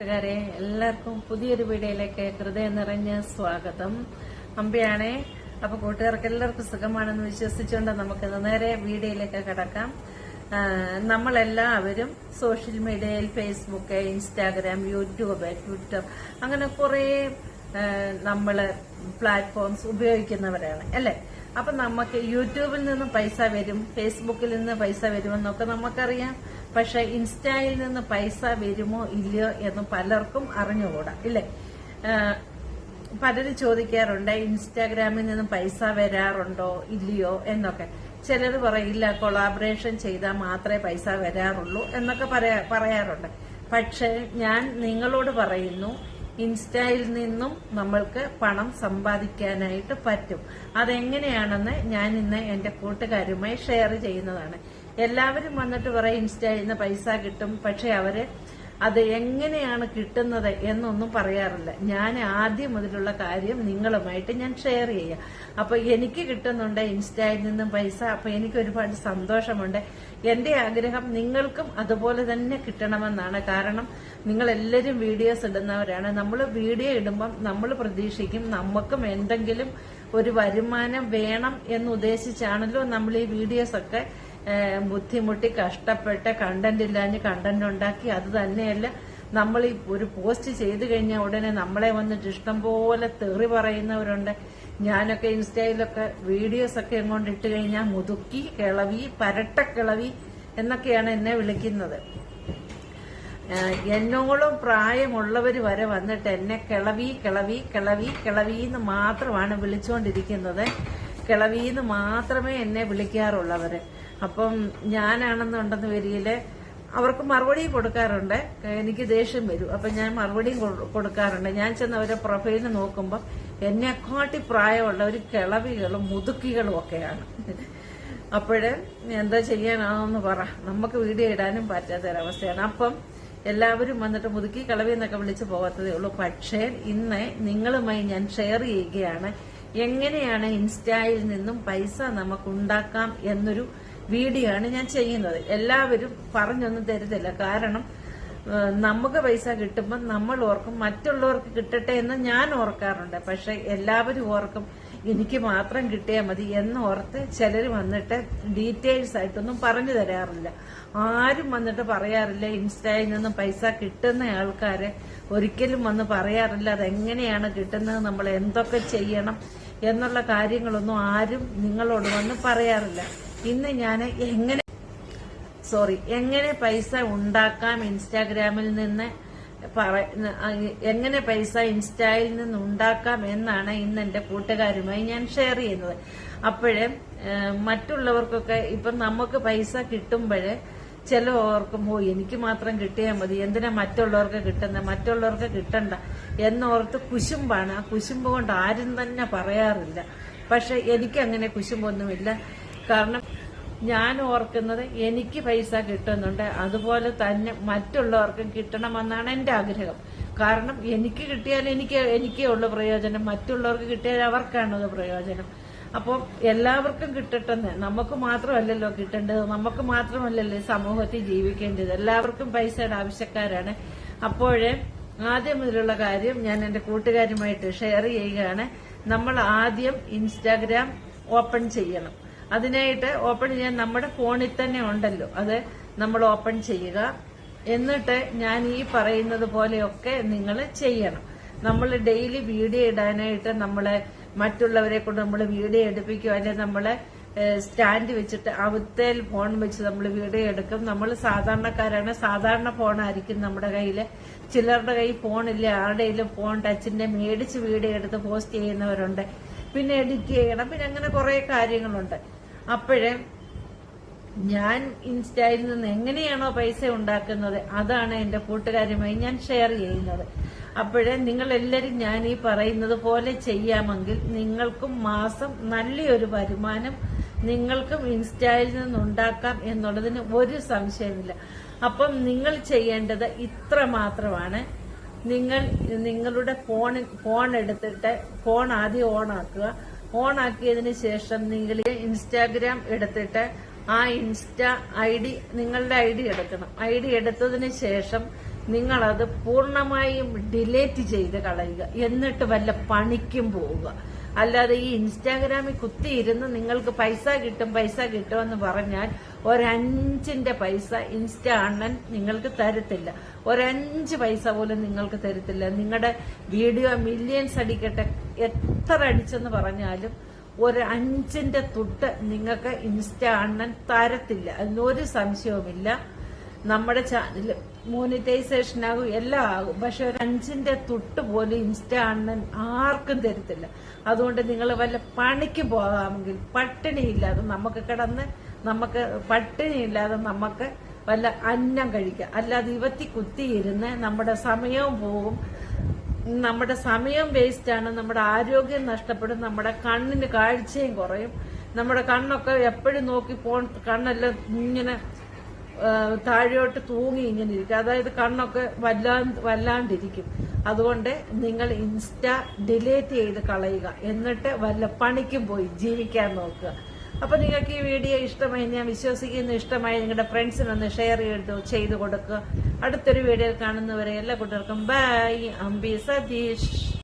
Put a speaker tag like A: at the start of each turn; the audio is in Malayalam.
A: കൂട്ടുകാരെ എല്ലാവർക്കും പുതിയൊരു വീഡിയോയിലേക്ക് ഹൃദയം നിറഞ്ഞ സ്വാഗതം. അമ്പയാണേ അപ്പൊ കൂട്ടുകാർക്ക് എല്ലാവർക്കും സുഖമാണെന്ന് വിശ്വസിച്ചുകൊണ്ട് നമുക്ക് നേരെ വീഡിയോയിലേക്ക് കിടക്കാം. നമ്മളെല്ലാവരും സോഷ്യൽ മീഡിയയിൽ ഫേസ്ബുക്ക് ഇൻസ്റ്റാഗ്രാം യൂട്യൂബ് ട്വിറ്റർ അങ്ങനെ കുറെ നമ്മൾ പ്ലാറ്റ്ഫോംസ് ഉപയോഗിക്കുന്നവരാണ് അല്ലെ? അപ്പൊ നമുക്ക് യൂട്യൂബിൽ നിന്ന് പൈസ വരും ഫേസ്ബുക്കിൽ നിന്ന് പൈസ വരുമെന്നൊക്കെ നമുക്കറിയാം. പക്ഷെ ഇൻസ്റ്റയിൽ നിന്ന് പൈസ വരുമോ ഇല്ലയോ എന്ന് പലർക്കും അറിഞ്ഞുകൂടാ ഇല്ലേ? പലരും ചോദിക്കാറുണ്ട് ഇൻസ്റ്റാഗ്രാമിൽ നിന്ന് പൈസ വരാറുണ്ടോ ഇല്ലയോ എന്നൊക്കെ. ചിലർ പറയില്ല കൊളാബറേഷൻ ചെയ്താൽ മാത്രമേ പൈസ വരാറുള്ളൂ എന്നൊക്കെ പറയാറുണ്ട്. പക്ഷെ ഞാൻ നിങ്ങളോട് പറയുന്നു ഇൻസ്റ്റയിൽ നിന്നും നമ്മൾക്ക് പണം സമ്പാദിക്കാനായിട്ട് പറ്റും. അതെങ്ങനെയാണെന്ന് ഞാൻ ഇന്ന് എന്റെ കൂട്ടുകാരുമായി ഷെയർ ചെയ്യുന്നതാണ്. എല്ലാവരും വന്നിട്ട് പറയും ഇൻസ്റ്റയിൽ നിന്ന് പൈസ കിട്ടും. പക്ഷെ അവർ അത് എങ്ങനെയാണ് കിട്ടുന്നത് എന്നൊന്നും പറയാറില്ല. ഞാൻ ആദ്യം മുതലുള്ള കാര്യം നിങ്ങളുമായിട്ട് ഞാൻ ഷെയർ ചെയ്യാം. അപ്പൊ എനിക്ക് കിട്ടുന്നുണ്ട് ഇൻസ്റ്റയിൽ നിന്നും പൈസ. അപ്പൊ എനിക്ക് ഒരുപാട് സന്തോഷമുണ്ട്. എന്റെ ആഗ്രഹം നിങ്ങൾക്കും അതുപോലെ തന്നെ കിട്ടണമെന്നാണ്. കാരണം നിങ്ങൾ എല്ലാവരും വീഡിയോസ് ഇടുന്നവരാണ്. നമ്മൾ വീഡിയോ ഇടുമ്പം നമ്മൾ പ്രതീക്ഷിക്കും നമുക്കും എന്തെങ്കിലും ഒരു വരുമാനം വേണം എന്ന് ഉദ്ദേശിച്ചാണല്ലോ നമ്മൾ ഈ വീഡിയോസ് ഒക്കെ ബുദ്ധിമുട്ടി കഷ്ടപ്പെട്ട് കണ്ടന്റ് ഇല്ലാഞ്ഞ് കണ്ടന്റ് ഉണ്ടാക്കി അത് തന്നെയല്ല നമ്മൾ ഈ ഒരു പോസ്റ്റ് ചെയ്തു കഴിഞ്ഞാൽ ഉടനെ നമ്മളെ വന്നിട്ട് ഇഷ്ടം പോലെ തെറി പറയുന്നവരുണ്ട്. ഞാനൊക്കെ ഇൻസ്റ്റയിലൊക്കെ വീഡിയോസ് ഒക്കെ എങ്ങോട്ട് ഇട്ട് കഴിഞ്ഞാൽ മുതുക്കി കിളവി പരട്ടക്കിളവി എന്നൊക്കെയാണ് എന്നെ വിളിക്കുന്നത്. എന്നോളം പ്രായമുള്ളവർ വരെ വന്നിട്ട് എന്നെ കിളവി കിളവി കിളവി കിളവി എന്ന് മാത്രമാണ് വിളിച്ചുകൊണ്ടിരിക്കുന്നത് കിളവിന്ന് മാത്രമേ എന്നെ വിളിക്കാറുള്ളവര്. അപ്പം ഞാനാണെന്നുണ്ടെന്ന് വരിയിൽ അവർക്ക് മറുപടി കൊടുക്കാറുണ്ട്. എനിക്ക് ദേഷ്യം വരും. അപ്പൊ ഞാൻ മറുപടിയും കൊടുക്കാറുണ്ട്. ഞാൻ ചെന്ന് അവരെ പ്രൊഫൈൽ നോക്കുമ്പോൾ എന്നെക്കാട്ടി പ്രായമുള്ള ഒരു കിളവികളും മുതുക്കികളും ഒക്കെയാണ്. അപ്പോഴ് എന്താ ചെയ്യാനാണെന്ന് പറ. നമുക്ക് വീഡിയോ ഇടാനും പറ്റാത്തൊരവസ്ഥയാണ്. അപ്പം എല്ലാവരും വന്നിട്ട് മുതുക്കി കളവി എന്നൊക്കെ വിളിച്ച് പോകാത്തതേ ഉള്ളൂ. പക്ഷേ ഇന്ന് നിങ്ങളുമായി ഞാൻ ഷെയർ ചെയ്യുകയാണ്. എങ്ങനെയാണ് ഇൻസ്റ്റയിൽ നിന്നും പൈസ നമുക്ക് ഉണ്ടാക്കാം എന്നൊരു വീഡിയോ ആണ് ഞാൻ ചെയ്യുന്നത്. എല്ലാവരും പറഞ്ഞൊന്നും തരുന്നില്ല കാരണം നമുക്ക് പൈസ കിട്ടുമ്പോൾ നമ്മൾ ഓർക്കും മറ്റുള്ളവർക്ക് കിട്ടട്ടെ എന്ന് ഞാൻ ഓർക്കാറുണ്ട്. പക്ഷെ എല്ലാവരും ഓർക്കും എനിക്ക് മാത്രം കിട്ടിയാൽ മതി എന്ന് ഓർത്ത് ചിലർ വന്നിട്ട് ഡീറ്റെയിൽസ് ആയിട്ടൊന്നും പറഞ്ഞു തരാറില്ല. ആരും വന്നിട്ട് പറയാറില്ല ഇൻസ്റ്റയിൽ നിന്നും പൈസ കിട്ടുന്ന ആൾക്കാരെ ഒരിക്കലും വന്ന് പറയാറില്ല അതെങ്ങനെയാണ് കിട്ടുന്നത് നമ്മൾ എന്തൊക്കെ ചെയ്യണം എന്നുള്ള കാര്യങ്ങളൊന്നും ആരും നിങ്ങളോട് വന്ന് പറയാറില്ല. ഇന്ന് ഞാൻ എങ്ങനെ സോറി എങ്ങനെ പൈസ ഉണ്ടാക്കാം ഇൻസ്റ്റാഗ്രാമിൽ നിന്ന്? എങ്ങനെ പൈസ ഇൻസ്റ്റയിൽ നിന്ന് ഉണ്ടാക്കാം എന്നാണ് ഇന്ന് എന്റെ കൂട്ടുകാരുമായി ഞാൻ ഷെയർ ചെയ്യുന്നത്. അപ്പോഴേ മറ്റുള്ളവർക്കൊക്കെ ഇപ്പം നമുക്ക് പൈസ കിട്ടുമ്പോഴേ ചില ഓർക്കും ഓ എനിക്ക് മാത്രം കിട്ടിയാൽ മതി. എന്തിനാ മറ്റുള്ളവർക്ക് കിട്ടുന്നത് മറ്റുള്ളവർക്ക് കിട്ടണ്ട. എന്നോർത്ത് കുശുമ്പാണ്. ആ കുശുമ്പ് കൊണ്ട് ആരും തന്നെ പറയാറില്ല. പക്ഷെ എനിക്കങ്ങനെ കുശുമ്പൊന്നുമില്ല. കാരണം ഞാൻ ഓർക്കുന്നത് എനിക്ക് പൈസ കിട്ടുന്നുണ്ട്. അതുപോലെ തന്നെ മറ്റുള്ളവർക്കും കിട്ടണമെന്നാണ് എന്റെ ആഗ്രഹം. കാരണം എനിക്ക് കിട്ടിയാൽ എനിക്ക് എനിക്കേ ഉള്ളു പ്രയോജനം. മറ്റുള്ളവർക്ക് കിട്ടിയാൽ അവർക്കാണത് പ്രയോജനം. അപ്പം എല്ലാവർക്കും കിട്ടട്ടെന്ന്. നമുക്ക് മാത്രമല്ലല്ലോ കിട്ടേണ്ടത്. നമുക്ക് മാത്രമല്ലല്ലോ സമൂഹത്തിൽ ജീവിക്കേണ്ടത്. എല്ലാവർക്കും പൈസയുടെ ആവശ്യക്കാരാണ്. അപ്പോഴേ ആദ്യം മുതലുള്ള കാര്യം ഞാൻ എന്റെ കൂട്ടുകാരുമായിട്ട് ഷെയർ ചെയ്യുകയാണ്. നമ്മൾ ആദ്യം ഇൻസ്റ്റാഗ്രാം ഓപ്പൺ ചെയ്യണം. അതിനായിട്ട് ഓപ്പൺ ചെയ്യാൻ നമ്മുടെ ഫോണിൽ തന്നെ ഉണ്ടല്ലോ. അത് നമ്മൾ ഓപ്പൺ ചെയ്യുക. എന്നിട്ട് ഞാൻ ഈ പറയുന്നത് പോലെയൊക്കെ നിങ്ങൾ ചെയ്യണം. നമ്മൾ ഡെയിലി വീഡിയോ ഇടാനായിട്ട് നമ്മളെ മറ്റുള്ളവരെ കൊണ്ട് നമ്മൾ വീഡിയോ എടുപ്പിക്കും അല്ലെങ്കിൽ നമ്മളെ സ്റ്റാൻഡ് വെച്ചിട്ട് അവിടുത്തെ ഫോൺ വെച്ച് നമ്മൾ വീഡിയോ എടുക്കും. നമ്മൾ സാധാരണക്കാരാണ്. സാധാരണ ഫോണായിരിക്കും നമ്മുടെ കയ്യിൽ ചിലരുടെ കയ്യിൽ ഫോണില്ല ആരുടെയിലും ഫോൺ ടച്ചിന്റെ മേടിച്ച് വീഡിയോ എടുത്ത് പോസ്റ്റ് ചെയ്യുന്നവരുണ്ട്. പിന്നെ എഡിറ്റ് ചെയ്യണം. പിന്നെ അങ്ങനെ കുറെ കാര്യങ്ങളുണ്ട്. അപ്പോഴേ ഞാൻ ഇൻസ്റ്റയിൽ നിന്ന് എങ്ങനെയാണോ പൈസ ഉണ്ടാക്കുന്നത് അതാണ് എന്റെ കൂട്ടുകാരുമായി ഞാൻ ഷെയർ ചെയ്യുന്നത്. അപ്പോഴേ നിങ്ങൾ എല്ലാവരും ഞാൻ ഈ പറയുന്നത് പോലെ ചെയ്യാമെങ്കിൽ നിങ്ങൾക്കും മാസം നല്ലൊരു വരുമാനം നിങ്ങൾക്കും ഇൻസ്റ്റയിൽ നിന്ന് ഉണ്ടാക്കാം എന്നുള്ളതിന് ഒരു സംശയമില്ല അപ്പം നിങ്ങൾ ചെയ്യേണ്ടത് ഇത്ര മാത്രമാണ്. നിങ്ങൾ നിങ്ങളുടെ ഫോൺ ഫോൺ എടുത്തിട്ട് ഫോൺ ആദ്യം ഓൺ ആക്കുക. ഓൺ ആക്കിയതിന് ശേഷം നിങ്ങൾ ഇൻസ്റ്റാഗ്രാം എടുത്തിട്ട് ആ ഇൻസ്റ്റ ഐ ഡി നിങ്ങളുടെ ഐ ഡി എടുക്കണം. ഐ ഡി എടുത്തതിന് ശേഷം നിങ്ങളത് പൂർണമായും ഡിലേറ്റ് ചെയ്ത് കളയുക. എന്നിട്ട് വല്ല പണിക്കും പോവുക. അല്ലാതെ ഈ ഇൻസ്റ്റാഗ്രാമിൽ കുത്തിയിരുന്ന് നിങ്ങൾക്ക് പൈസ കിട്ടും പൈസ കിട്ടും എന്ന് പറഞ്ഞാൽ ഒരഞ്ചിന്റെ പൈസ ഇൻസ്റ്റ അണ്ണൻ നിങ്ങൾക്ക് തരത്തില്ല. ഒരഞ്ച് പൈസ പോലും നിങ്ങൾക്ക് തരത്തില്ല. നിങ്ങളുടെ വീഡിയോ മില്യൻസ് അടിക്കട്ടെ എത്ര അടിച്ചെന്ന് പറഞ്ഞാലും ഒരു അഞ്ചിന്റെ തുട്ട് നിങ്ങൾക്ക് ഇൻസ്റ്റ അണ്ണൻ തരത്തില്ല. അതിനൊരു സംശയവുമില്ല. നമ്മുടെ ചാനൽ മോണിറ്റൈസേഷൻ ആകും എല്ലാം ആകും. പക്ഷെ ഒരു അഞ്ചിന്റെ തൊട്ട് പോലും ഇൻസ്റ്റ ആർക്കും തരത്തില്ല. അതുകൊണ്ട് നിങ്ങൾ വല്ല പണിക്ക് പോകാമെങ്കിൽ പട്ടിണിയില്ലാതെ നമുക്ക് കിടന്ന് നമുക്ക് പട്ടിണിയില്ലാതെ നമുക്ക് വല്ല അന്നം കഴിക്കാം. അല്ലാതെ ഇവത്തി കുത്തിയിരുന്ന് നമ്മുടെ സമയവും പോകും നമ്മുടെ സമയം വേസ്റ്റ് ആണ്. നമ്മുടെ ആരോഗ്യം നഷ്ടപ്പെടും. നമ്മുടെ കണ്ണിന് കാഴ്ചയും കുറയും. നമ്മുടെ കണ്ണൊക്കെ എപ്പോഴും നോക്കി പോ കണ്ണെല്ലാം ഇങ്ങനെ താഴോട്ട് തൂങ്ങി ഇങ്ങനെ ഇരിക്കും. അതായത് കണ്ണൊക്കെ വല്ലാ വല്ലാണ്ടിരിക്കും. അതുകൊണ്ട് നിങ്ങൾ ഇൻസ്റ്റ ഡിലീറ്റ് ചെയ്ത് കളയുക. എന്നിട്ട് വല്ല പണിക്കും പോയി ജീവിക്കാൻ നോക്കുക. അപ്പൊ നിങ്ങൾക്ക് ഈ വീഡിയോ ഇഷ്ടമായി ഞാൻ വിശ്വസിക്കുന്നു ഇഷ്ടമായി. നിങ്ങളുടെ ഫ്രണ്ട്സിനൊന്ന് ഷെയർ ചെയ്ത് ചെയ്തു കൊടുക്കുക. അടുത്തൊരു വീഡിയോയിൽ കാണുന്നവരെ എല്ലാ കുട്ടികൾക്കും ബൈ അംബി സതീഷ്.